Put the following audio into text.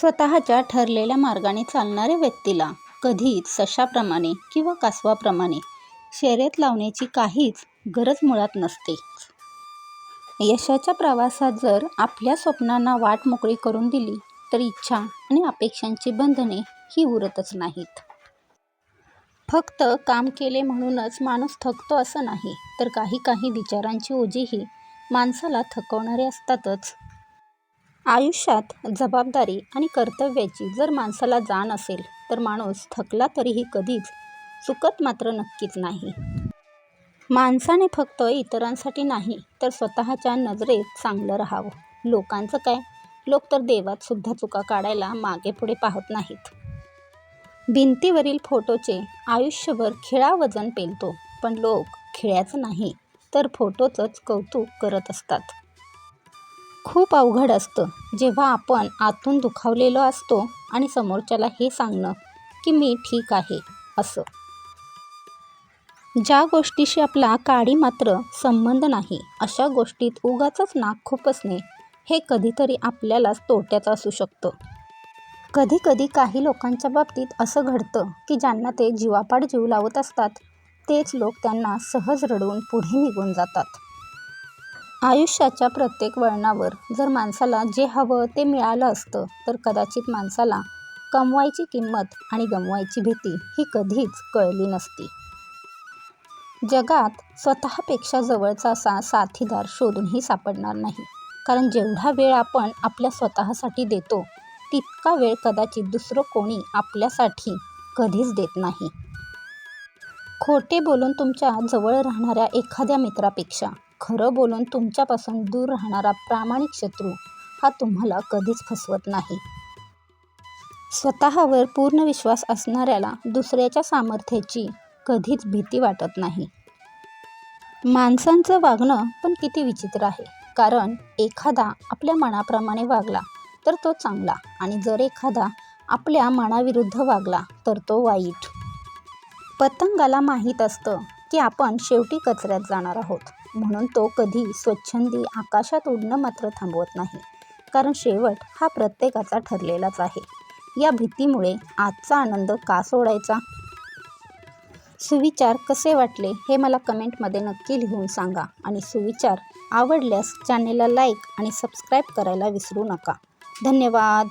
स्वतःच्या ठरलेल्या मार्गाने चालणाऱ्या व्यक्तीला कधीच सशाप्रमाणे किंवा कासवाप्रमाणे शर्यत लावण्याची काहीच गरज मुळात नसते. यशाच्या प्रवासात जर आपल्या स्वप्नांना वाट मोकळी करून दिली तर इच्छा आणि अपेक्षांची बंधने ही उरतच नाहीत. फक्त काम केले म्हणूनच माणूस थकतो असं नाही, तर काही काही विचारांची ओझीही माणसाला थकवणारे असतातच. आयुष्यात जबाबदारी आणि कर्तव्याची जर माणसाला जाण असेल तर माणूस थकला तरीही कधीच चुकत मात्र नक्कीच नाही. माणसाने फक्त इतरांसाठी नाही तर स्वतःच्या नजरेत चांगलं राहावं. लोकांचं काय, लोक तर देवात सुद्धा चुका काढायला मागेपुढे पाहत नाहीत. भिंतीवरील फोटोचे आयुष्यभर खिळा वजन पेलतो पण लोक खिळ्याचं नाही तर फोटोचंच कौतुक करत असतात. खूप अवघड असतं जेव्हा आपण आतून दुखावलेलो असतो आणि समोरच्याला हे सांगणं की मी ठीक आहे असं. ज्या गोष्टीशी आपला काळी मात्र संबंध नाही अशा गोष्टीत उगाचच नाक खुपसणे हे कधीतरी आपल्यालाच तोट्याचं असू शकतं. कधी कधी काही लोकांच्या बाबतीत असं घडतं की ज्यांना ते जीवापाड जीव लावत असतात तेच लोक त्यांना सहज रडवून पुढे निघून जातात. आयुष्याच्या प्रत्येक वळणावर जर माणसाला जे हवं ते मिळालं असतं तर कदाचित माणसाला कमवायची किंमत आणि गमवायची भीती ही कधीच कळली नसती. जगात स्वतःपेक्षा जवळचा असा साथीदार शोधूनही सापडणार नाही. कारण जेवढा वेळ आपण आपल्या स्वतःसाठी देतो तितका वेळ कदाचित दुसरं कोणी आपल्यासाठी कधीच देत नाही. खोटे बोलून तुमच्या जवळ राहणाऱ्या एखाद्या मित्रापेक्षा खरं बोलून तुमच्यापासून दूर राहणारा प्रामाणिक शत्रू हा तुम्हाला कधीच फसवत नाही. स्वतःवर पूर्ण विश्वास असणाऱ्याला दुसऱ्याच्या सामर्थ्याची कधीच भीती वाटत नाही. माणसांचं वागणं पण किती विचित्र आहे. कारण एखादा आपल्या मनाप्रमाणे वागला तर तो चांगला आणि जर एखादा आपल्या मनाविरुद्ध वागला तर तो वाईट. पतंगाला माहीत असतं की आपण शेवटी कचऱ्यात जाणार आहोत म्हणून तो कधी स्वच्छंदी आकाशात उडणं मात्र थांबवत नाही. कारण शेवट हा प्रत्येकाचा ठरलेलाच आहे. या भीतीमुळे आजचा आनंद का सोडायचा? सुविचार कसे वाटले हे मला कमेंटमध्ये नक्की लिहून सांगा आणि सुविचार आवडल्यास चॅनेलला लाईक आणि सबस्क्राईब करायला विसरू नका. धन्यवाद.